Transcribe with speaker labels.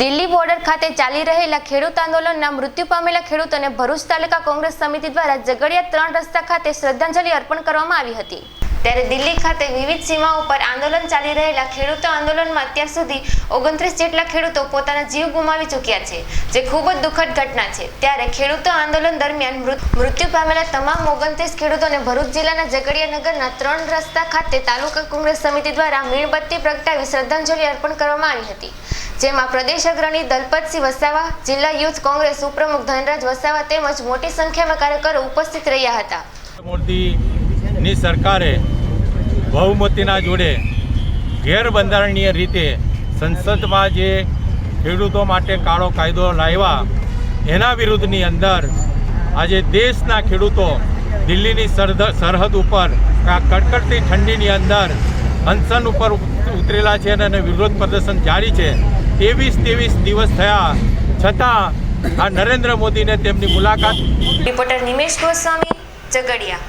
Speaker 1: Delhi border ખાતે ચાલી રહેલા ખેડૂત આંદોલનના મૃત્યુ પામેલા ખેડૂતોને ભરૂચ તાલુકા કોંગ્રેસ સમિતિ દ્વારા ઝઘડિયા ત્રણ રસ્તા ખાતે શ્રદ્ધાંજલિ અર્પણ કરવામાં આવી હતી. ત્યારે દિલ્હી ખાતે વિવિધ સીમાઓ પર આંદોલન ચાલી રહેલા ખેડૂતો આંદોલનમાં અત્યાર સુધી ઓગણત્રીસ જેટલા ખેડૂતો પોતાના જીવ ગુમાવી ચૂક્યા છે, જે ખૂબ જ દુઃખદ ઘટના છે. ત્યારે ખેડૂતો આંદોલન દરમિયાન મૃત્યુ પામેલા તમામ ઓગણત્રીસ ખેડૂતોને ભરૂચ જિલ્લાના ઝઘડિયા નગરના ત્રણ રસ્તા ખાતે તાલુકા કોંગ્રેસ સમિતિ દ્વારા મીણબત્તી પ્રગટાવી શ્રદ્ધાંજલિ અર્પણ કરવામાં આવી હતી. જેમાં પ્રદેશ અગ્રણી દલપતસિંહ વસાવા, જિલ્લા યુથ કોંગ્રેસ ઉપપ્રમુખ ધનરાજ વસાવા તેમજ મોટી સંખ્યામાં કાર્યકરો ઉપસ્થિત રહ્યા હતા.
Speaker 2: મોદીની સરકારે બહુમતીના જોડે ગેરબંધારણીય રીતે સંસદમાં જે ખેડૂતો માટે કાળો કાયદો લાવ્યા, એના વિરુદ્ધની અંદર આજે દેશના ખેડૂતો દિલ્હીની સરહદ સરહદ ઉપર કડકડતી ઠંડીની અંદર અનશન ઉપર ઉતરેલા છે અને વિરોધ પ્રદર્શન જારી છે. ત્રેવીસ ત્રેવીસ દિવસ થયા. છતાં આ નરેન્દ્ર મોદીને તેમની મુલાકાત
Speaker 1: રિપોર્ટર નિમેશ ગોસ્વામી ઝઘડિયા.